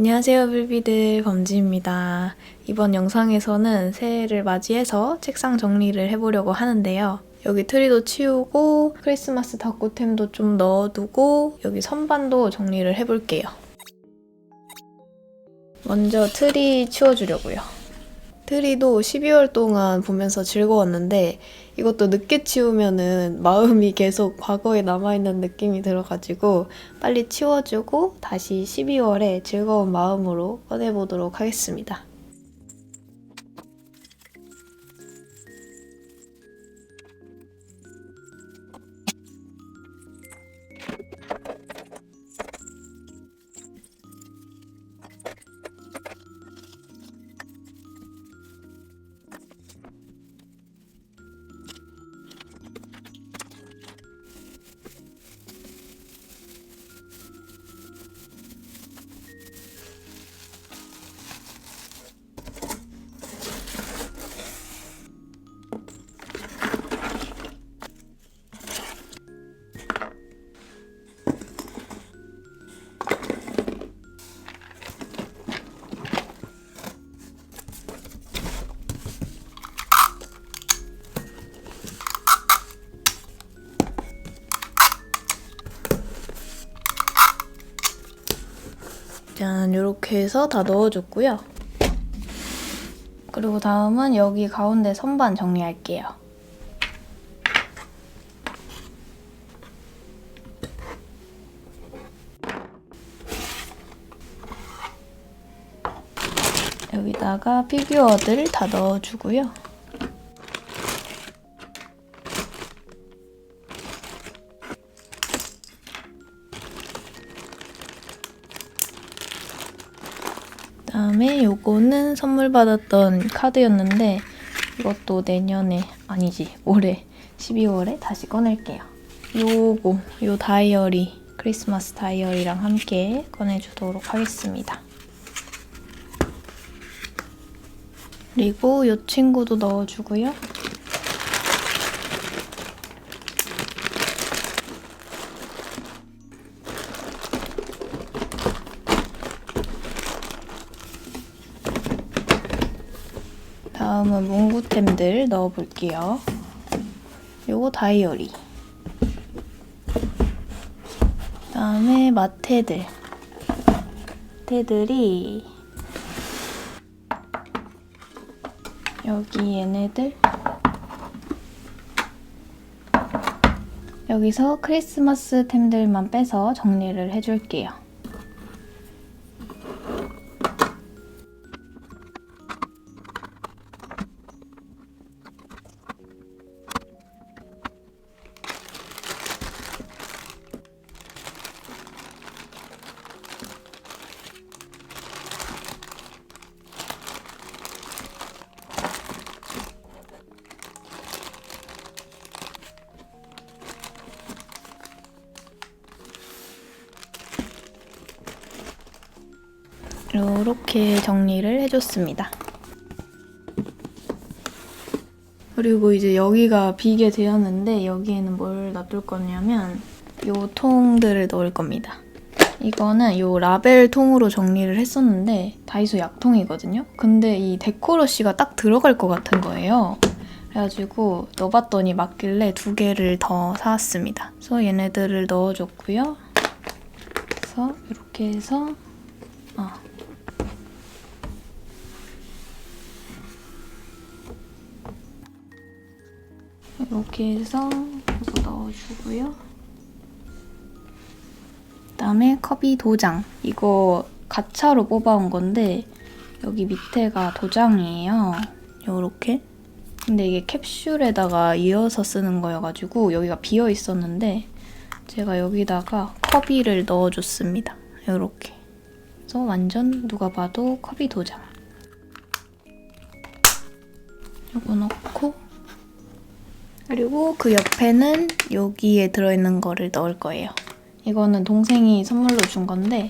안녕하세요, 빌비들 범지입니다. 이번 영상에서는 새해를 맞이해서 책상 정리를 해보려고 하는데요. 여기 트리도 치우고 크리스마스 다꾸템도 좀 넣어두고 여기 선반도 정리를 해볼게요. 먼저 트리 치워주려고요. 트리도 12월 동안 보면서 즐거웠는데 이것도 늦게 치우면은 마음이 계속 과거에 남아있는 느낌이 들어가지고 빨리 치워주고 다시 12월에 즐거운 마음으로 꺼내보도록 하겠습니다. 이렇게 해서 다 넣어줬고요. 그리고 다음은 여기 가운데 선반 정리할게요. 여기다가 피규어들 다 넣어주고요. 다음에 요거는 선물 받았던 카드였는데 이것도 내년에 아니지 올해 12월에 다시 꺼낼게요. 요거 요 다이어리 크리스마스 다이어리랑 함께 꺼내주도록 하겠습니다. 그리고 요 친구도 넣어주고요. 다음은 문구템들 넣어볼게요. 요거 다이어리. 다음에 마테들. 마테들이 여기 얘네들 여기서 크리스마스 템들만 빼서 정리를 해줄게요. 이렇게 정리를 해줬습니다. 그리고 이제 여기가 비게 되었는데 여기에는 뭘 놔둘 거냐면 요 통들을 넣을 겁니다. 이거는 요 라벨 통으로 정리를 했었는데 다이소 약통이거든요. 근데 이 데코러시가 딱 들어갈 것 같은 거예요. 그래가지고 넣어봤더니 맞길래 두 개를 더 사왔습니다. 그래서 얘네들을 넣어줬고요. 그래서 이렇게 해서 아, 이렇게 해서 이거 넣어주고요. 그다음에 커비 도장. 이거 가차로 뽑아온 건데 여기 밑에가 도장이에요. 요렇게. 근데 이게 캡슐에다가 이어서 쓰는 거여가지고 여기가 비어 있었는데 제가 여기다가 커비를 넣어줬습니다. 요렇게. 그래서 완전 누가 봐도 커비 도장. 요거 넣고 그리고 그 옆에는 여기에 들어있는 거를 넣을 거예요. 이거는 동생이 선물로 준 건데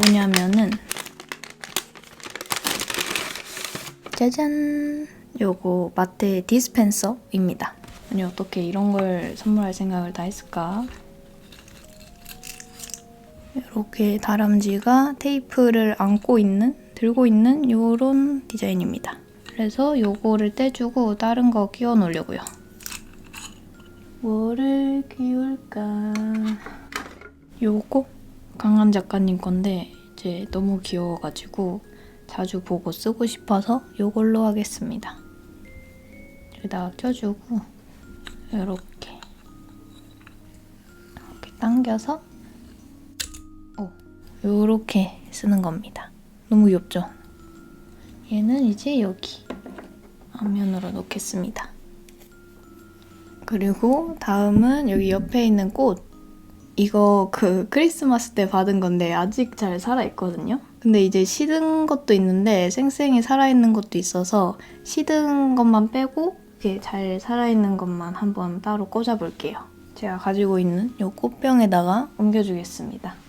뭐냐면은 짜잔! 요거 마테 디스펜서입니다. 아니 어떻게 이런 걸 선물할 생각을 다 했을까? 이렇게 다람쥐가 테이프를 안고 있는, 들고 있는 이런 디자인입니다. 그래서 요거를 떼주고 다른 거 끼워 놓으려고요. 뭐를 끼울까? 요거 강한 작가님 건데 이제 너무 귀여워가지고 자주 보고 쓰고 싶어서 요걸로 하겠습니다. 여기다가 껴주고 이렇게 이렇게 당겨서 오 요렇게 쓰는 겁니다. 너무 귀엽죠? 얘는 이제 여기 앞면으로 놓겠습니다. 그리고 다음은 여기 옆에 있는 꽃 이거 그 크리스마스 때 받은 건데 아직 잘 살아있거든요. 근데 이제 시든 것도 있는데 쌩쌩이 살아있는 것도 있어서 시든 것만 빼고 이렇게 잘 살아있는 것만 한번 따로 꽂아볼게요. 제가 가지고 있는 이 꽃병에다가 옮겨주겠습니다.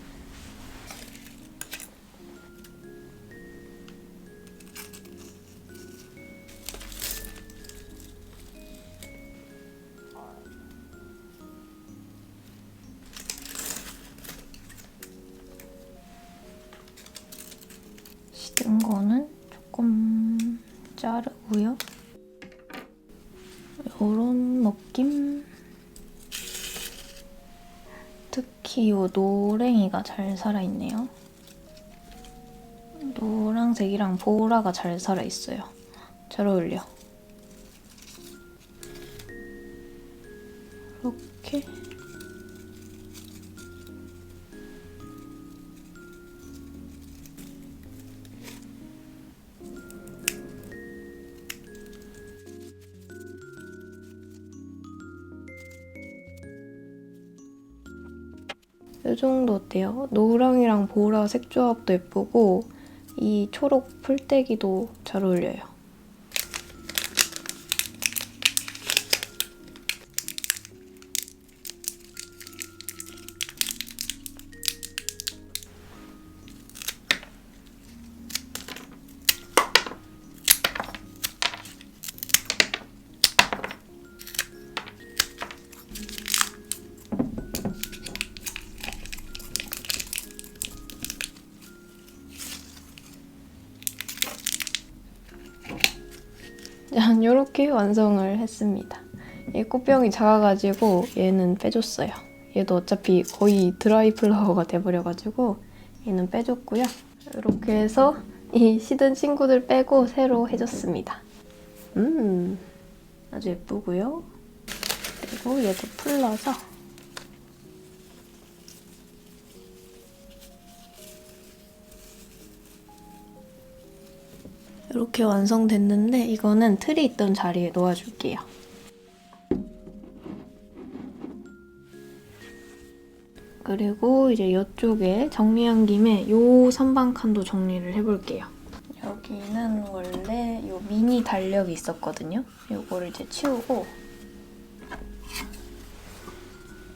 시든 거는 조금 자르고요. 이런 느낌. 특히 이 노랭이가 잘 살아있네요. 노란색이랑 보라가 잘 살아있어요. 잘 어울려. 이렇게. 정도 어때요? 노랑이랑 보라 색 조합도 예쁘고 이 초록 풀떼기도 잘 어울려요. 이렇게 완성을 했습니다. 얘 꽃병이 작아가지고 얘는 빼줬어요. 얘도 어차피 거의 드라이 플라워가 돼버려가지고 얘는 빼줬고요. 이렇게 해서 이 시든 친구들 빼고 새로 해줬습니다. 음, 아주 예쁘고요. 그리고 얘도 풀러서 이렇게 완성됐는데 이거는 틀이 있던 자리에 놓아줄게요. 그리고 이제 이쪽에 정리한 김에 요 선반 칸도 정리를 해볼게요. 여기는 원래 요 미니 달력이 있었거든요. 요거를 이제 치우고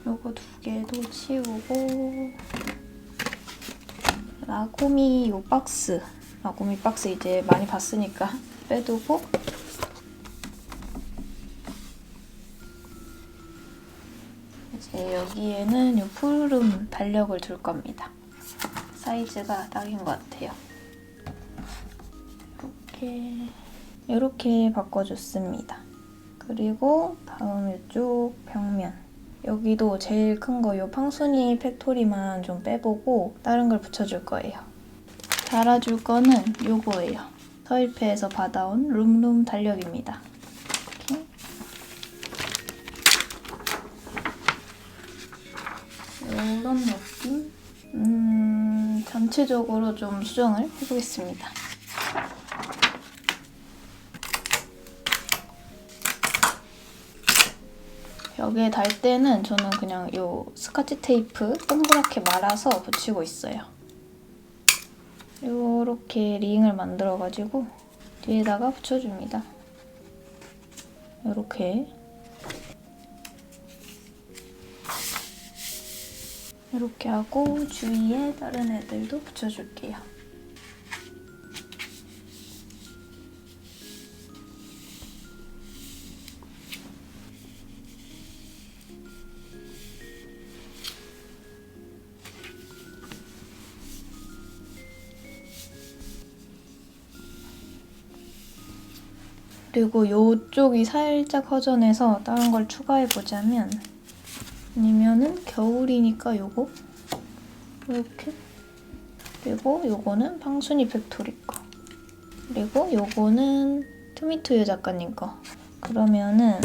요거 두 개도 치우고 라고미 요 박스 라고미 박스 이제 많이 봤으니까 빼두고 이제 여기에는 이 푸르름 달력을 둘 겁니다. 사이즈가 딱인 것 같아요. 이렇게 이렇게 바꿔줬습니다. 그리고 다음 이쪽 벽면 여기도 제일 큰 거 이 팡순이 팩토리만 좀 빼보고 다른 걸 붙여줄 거예요. 달아줄 거는 요거예요. 서일패에서 받아온 룸룸 달력입니다. 이런 느낌? 음, 전체적으로 좀 수정을 해보겠습니다. 벽에 달 때는 저는 그냥 요 스카치 테이프 동그랗게 말아서 붙이고 있어요. 요렇게 링을 만들어가지고 뒤에다가 붙여줍니다. 요렇게 이렇게 하고 주위에 다른 애들도 붙여줄게요. 그리고 요쪽이 살짝 허전해서 다른 걸 추가해 보자면 아니면은 겨울이니까 요거? 이렇게? 그리고 요거는 방순이 팩토리 거. 그리고 요거는 투미투유 작가님 거. 그러면은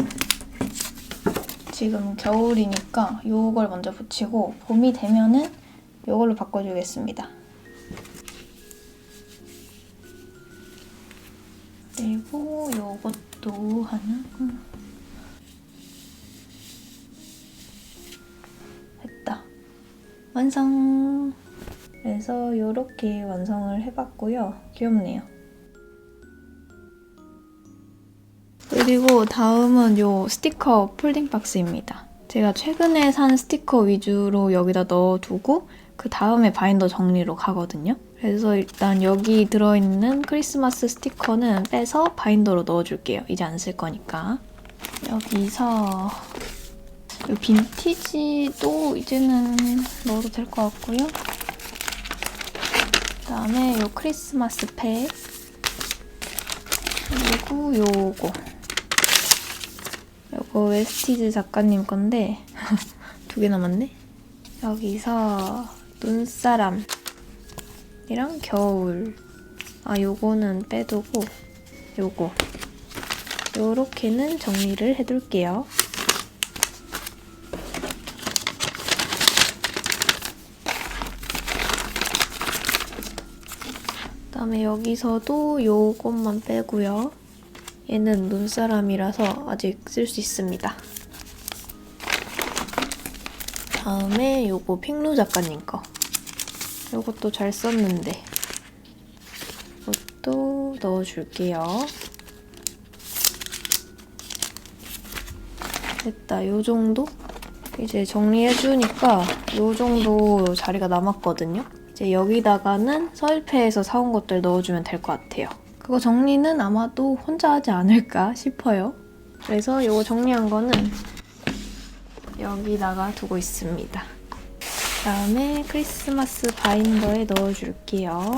지금 겨울이니까 요걸 먼저 붙이고 봄이 되면은 요걸로 바꿔주겠습니다 그리고 요것도 하나? 음. 됐다. 완성. 그래서 요렇게 완성을 해봤고요. 귀엽네요. 그리고 다음은 요 스티커 폴딩 박스입니다. 제가 최근에 산 스티커 위주로 여기다 넣어두고 그 다음에 바인더 정리로 가거든요 그래서 일단 여기 들어있는 크리스마스 스티커는 빼서 바인더로 넣어줄게요. 이제 안 쓸 거니까. 여기서 이 빈티지도 이제는 넣어도 될 것 같고요. 그다음에 이 크리스마스 팩 그리고 요거 요거 웨스티즈 작가님 건데 두 개 남았네. 여기서 눈사람 이랑 겨울. 아 요거는 빼두고 요거. 요렇게는 정리를 해둘게요. 그 다음에 여기서도 요것만 빼고요. 얘는 눈사람이라서 아직 쓸 수 있습니다. 다음에 요거 핑루 작가님 거 이것도 잘 썼는데 이것도 넣어줄게요. 됐다. 요 정도? 이제 정리해주니까 요 정도 자리가 남았거든요. 이제 여기다가는 서일패에서 사온 것들 넣어주면 될 것 같아요. 그거 정리는 아마도 혼자 하지 않을까 싶어요. 그래서 요거 정리한 거는 여기다가 두고 있습니다. 다음에 크리스마스 바인더에 넣어줄게요.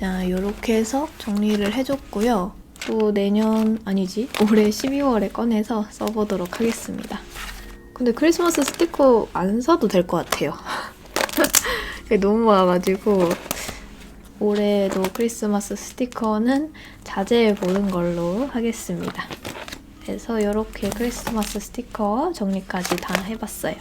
자, 이렇게 해서 정리를 해줬고요. 또 내년 아니지 올해 12월에 꺼내서 써보도록 하겠습니다. 근데 크리스마스 스티커 안 사도 될 것 같아요. 너무 많아가지고 올해도 크리스마스 스티커는 자제해 보는 걸로 하겠습니다. 그래서 이렇게 크리스마스 스티커 정리까지 다 해봤어요.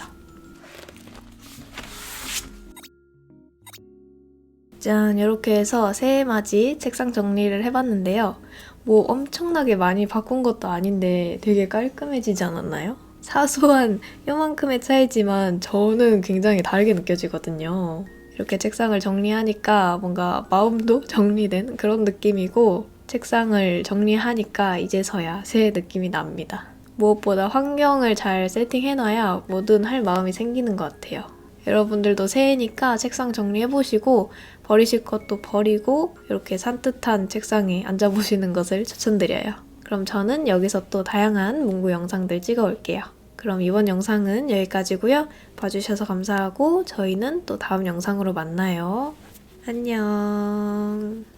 짠, 이렇게 해서 새해맞이 책상 정리를 해봤는데요. 뭐 엄청나게 많이 바꾼 것도 아닌데 되게 깔끔해지지 않았나요? 사소한 요만큼의 차이지만 저는 굉장히 다르게 느껴지거든요. 이렇게 책상을 정리하니까 뭔가 마음도 정리된 그런 느낌이고 책상을 정리하니까 이제서야 새 느낌이 납니다. 무엇보다 환경을 잘 세팅해놔야 뭐든 할 마음이 생기는 것 같아요. 여러분들도 새해니까 책상 정리해보시고 버리실 것도 버리고 이렇게 산뜻한 책상에 앉아보시는 것을 추천드려요. 그럼 저는 여기서 또 다양한 문구 영상들 찍어올게요. 그럼 이번 영상은 여기까지고요. 봐주셔서 감사하고 저희는 또 다음 영상으로 만나요. 안녕.